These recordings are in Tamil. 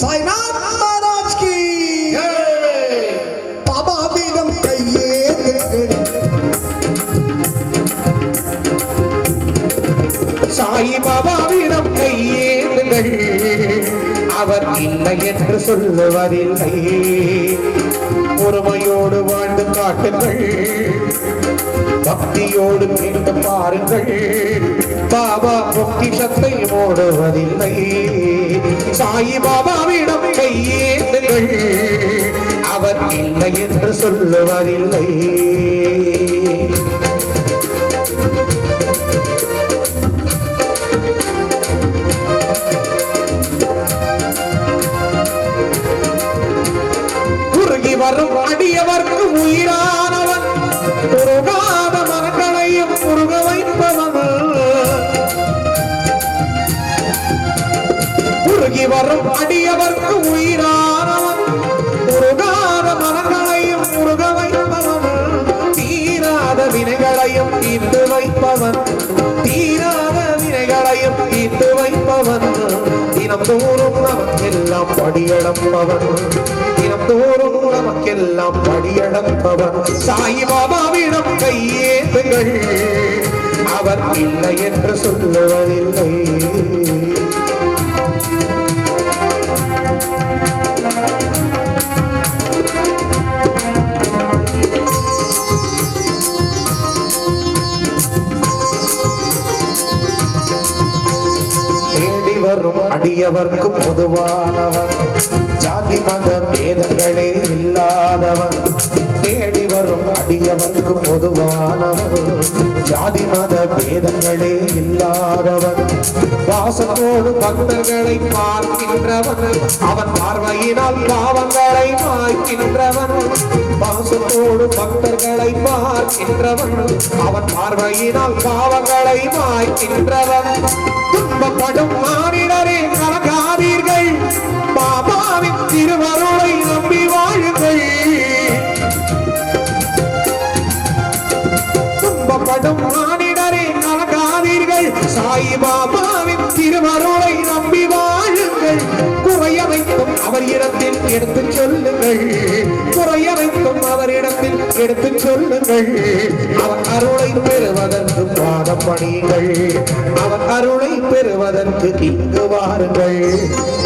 சாய்நாத் மகாராஜ் கி பாபா பேகம் கையே சாய் பாபாவிடம் கையேந்துங்கள் அவர் இல்லை என்று சொல்லுவதில்லை. ஒருமை வாழ்ந்து காட்டுங்கள். பக்தியோடு கேட்டு பாருங்கள். பாபா பொக்கிஷத்தை மூடுவதில்லை. சாயிபாபாவிடம் கையேந்துங்கள். அவர் இல்லை என்று சொல்லுவதில்லை. தினந்தோறும் நமக்கெல்லாம் படியளப்பவன் தினந்தோறும் நமக்கெல்லாம் படியளப்பவன் சாயிபாபாவிடம் கையேந்துங்கள். அவர் இல்லை என்று சொல்லுவதில்லை. வரும் அடியவர்க்கு பொதுவானவன் ஜாதி மத பேதங்களே இல்லாதவன். தேடி வரும் அடியவனுக்கு பொதுவானவன். ஜாதி மத பேதங்களே இல்லாதவன். வாசத்தோடு பக்தர்களை பார்க்கின்றவன். அவன் பார்வையினால் பாவங்களை மாய்க்கின்றவன். பாசத்தோடு பக்தர்களை பார்க்கின்றவன். அவன் பார்வையினால் பாவங்களை மாய்க்கின்றவன். துன்பப்படும் மாறினரே கலகாதீர்கள் பாபாவின் திருவருளை நம்பி வாழுங்கள் துன்பப்படும் மானிடரே கலகாதீர்கள் சாயிபாபாவின் திருவருளை நம்பி வாழுங்கள் குறையவைக்கும் அவர் இடத்தில் எடுத்துச் சொல்லுங்கள். குறையவைக்கும் அவர் இடத்தில் எடுத்துச் சொல்லுங்கள். அவர் அருளை பெறுவதற்கு பாதம் பணியுங்கள் அவன் அருளை பெறுவதற்கு இங்கு வாருங்கள்.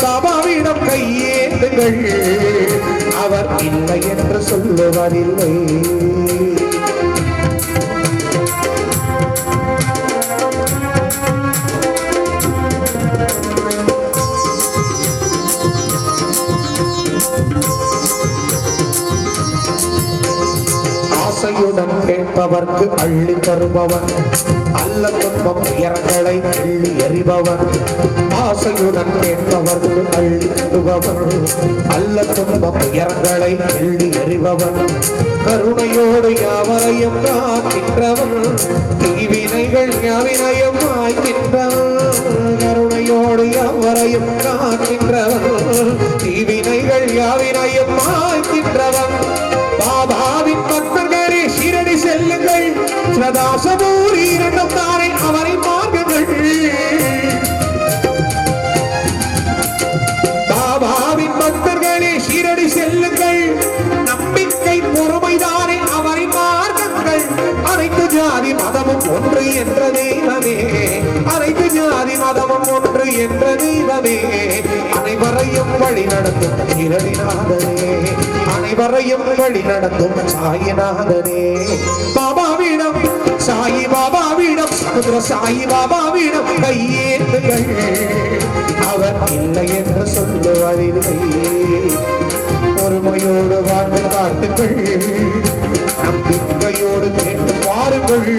பாபாவிடம் கையேந்துங்கள். அவர் இல்லை என்று சொல்லுவதில்லை. கேட்பவர்க்கு அள்ளி தருபவன். அல்ல துன்பம் உயரங்களை அள்ளி எறிபவன். ஆசையுடன் கேட்பவர்க்கு அள்ளி தருபவன் அல்ல துன்பம் உயரங்களை அள்ளி எறிபவன். கருணையோடு யாவரையும் காக்கின்றவன். தீவினைகள் யாவினையும் மாய்க்கின்றவன் கருணையோடு யாவரையும் காக்கின்றவன். தீவினைகள் யாவினையும் மாய்க்கின்றவன் பாப செல்லுங்கள் சதாசபூரி இரண்டும் தானே அவரை பார்க்கங்கள் பாபாவின் பக்தர்களே சீரடி செல்லுங்கள். நம்பிக்கை பொறுமைதானே அவரை பார்க்கங்கள் அனைத்து ஜாதி மதமும் ஒன்று என்ற தெய்வமே. அனைத்து ஜாதி மதமும் ஒன்று என்ற தெய்வமே. அனைவரையும் வழி நடத்தும் இரடிநாதனே அனைவரையும் வழி நடத்தும் சாயிநாதனே. பாபா சாயி பாபாவிடம் சமுதிர சாயி பாபாவிடம் கையேந்துகள் அவர் இல்லை என்று சொல்லுவதில்லை பொறுமையோடு வாழ்ந்து காட்டுங்கள். நம்பிக்கையோடு கேட்டு பாருங்கள்.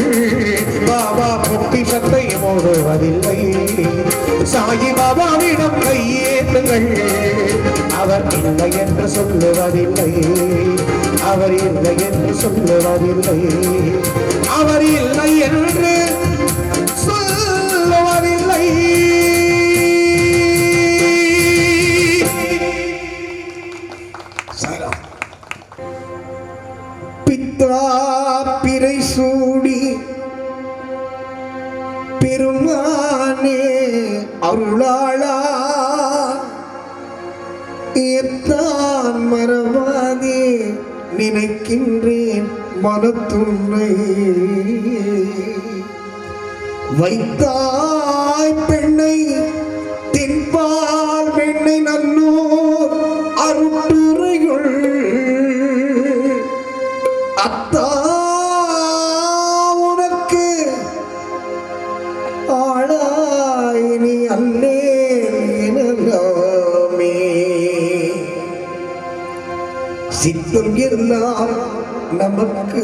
பாபா பொக்கிஷத்தை மூடுவதில்லை சாயி பாபாவிடம் கையேந்துங்கள் அவர் இல்லை என்று சொல்லுவதில்லை. அவர் இல்லை என்று சொல்லுவதில்லை. அவர் இல்லை என்று நினைக்கின்றேன் மனத்துன்னை வைத்தாய் பெண்ணை தின்பால் பெண்ணை நல்லூர் அருட்டுரையுள் அத்தா சித்தம் எல்லாம் நமக்கு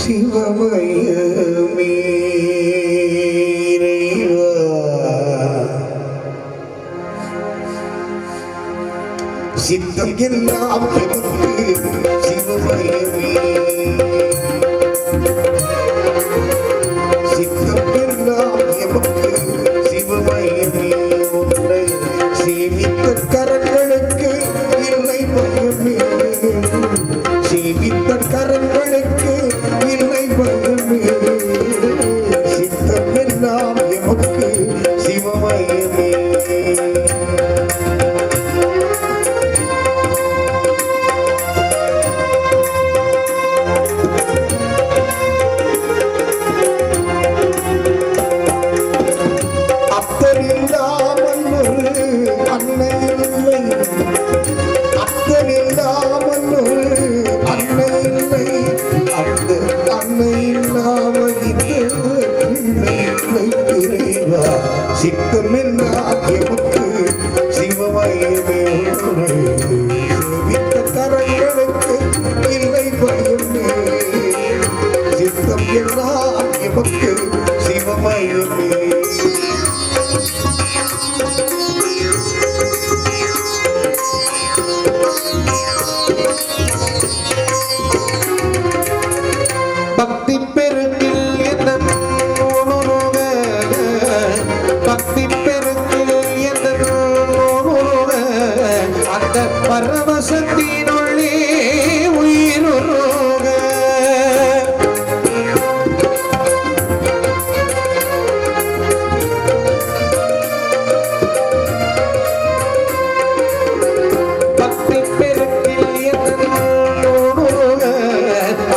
சிவமயமே. சித்தம் எல்லாம் நமக்கு அந்த பரவசத்தினுள்ளே உயிருருக. பக்தி பெருக்கில்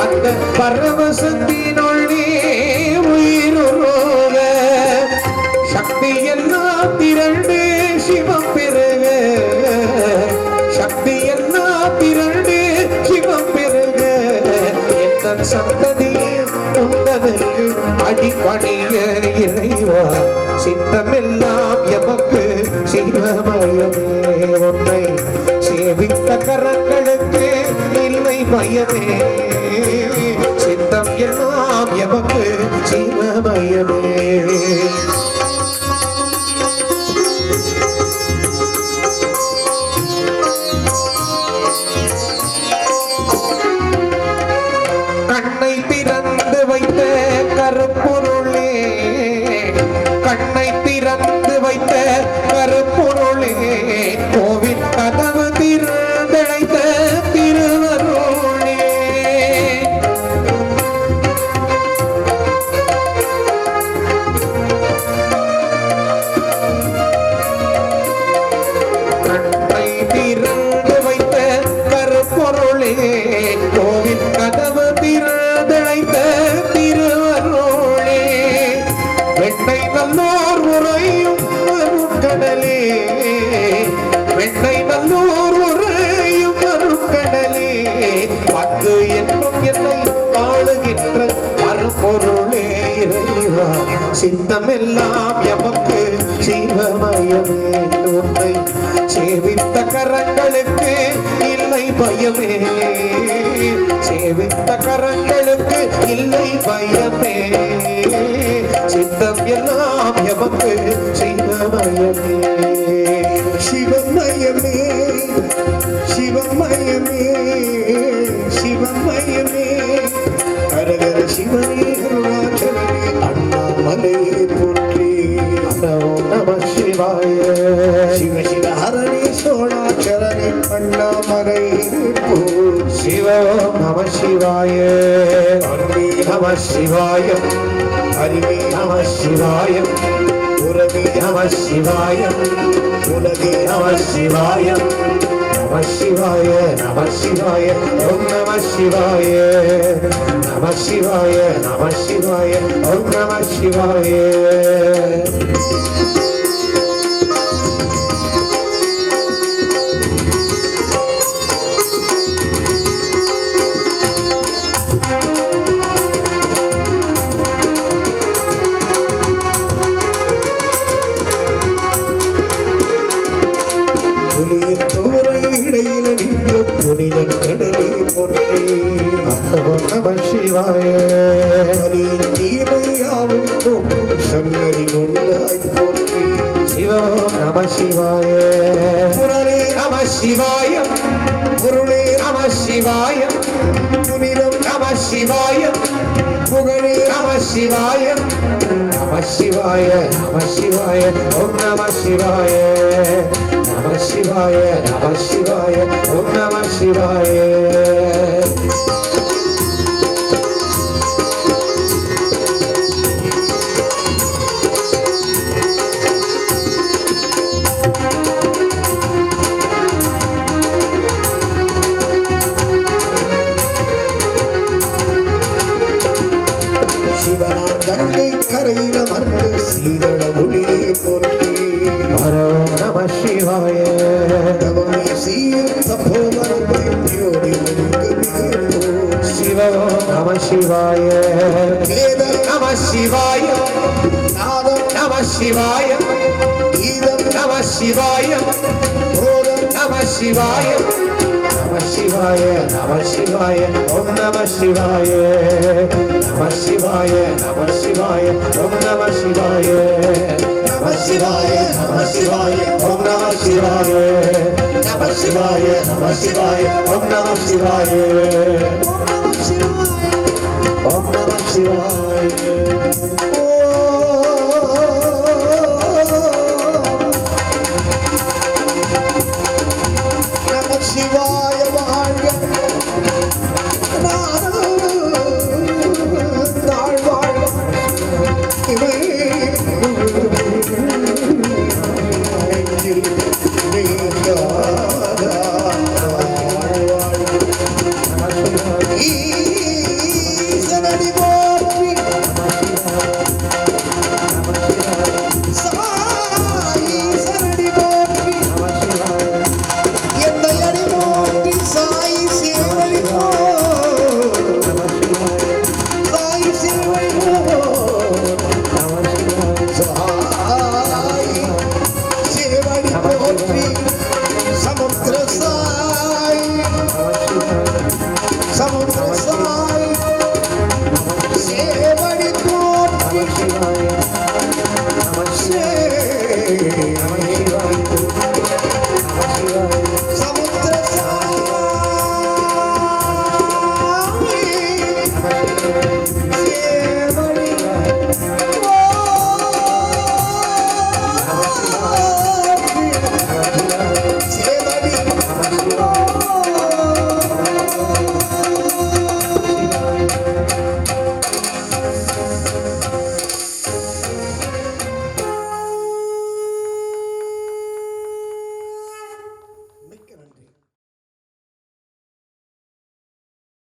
அந்த பரவசத்தினுள்ளே சக்தி எல்லாம் திரள் தன் சந்ததியே உந்தனுக்கு அடிப்பணிய இறைவா. சித்தமெல்லாம் எமக்கு சிவமயமே. உன்னை சேவித்த கரங்களுக்கு இல்லை பயமே சித்தம் எல்லாம் எமக்கு சிவமயமே. வாக்கு என்றும் என்னை காணுகின்ற அருப்பொருளே இறைவா. சித்தமெல்லாம் எமக்கு சிவமயமே உன்னை சேவித்த கரங்களுக்கு இல்லை பயமே. சேவித்த கரங்களுக்கு இல்லை பயமே. சித்தம் எல்லாம் எமக்கு நம சிவாய நம சிவாய அறிவே நம சிவாய உறவே நம சிவாய உலகே நம சிவாய நம சிவாய நம சிவாய ஓம் நம சிவாய நம சிவாய நம சிவாய ஓம் நம சிவாய நம சிவாயம். பொருளே நம சிவாயம். புனிதம் நம சிவாயம். புகழே நம சிவாயம். நம சிவாய நம சிவாய ஓம் நம சிவாய. நம சிவாய நம சிவாய ஓம் நம சிவாய. நம சிவாய நாதம் நம சிவாய கீதம் நம சிவாய போதம் நம சிவாய நம சிவாய நம சிவாய ஓம் நம சிவாய நம சிவாய நம சிவாய ஓம் நம சிவாய நம சிவாய நம சிவாய ஓம் நம சிவாய நம சிவாய நம சிவாய ஓம் நம சிவாய ஓம் நம சிவாய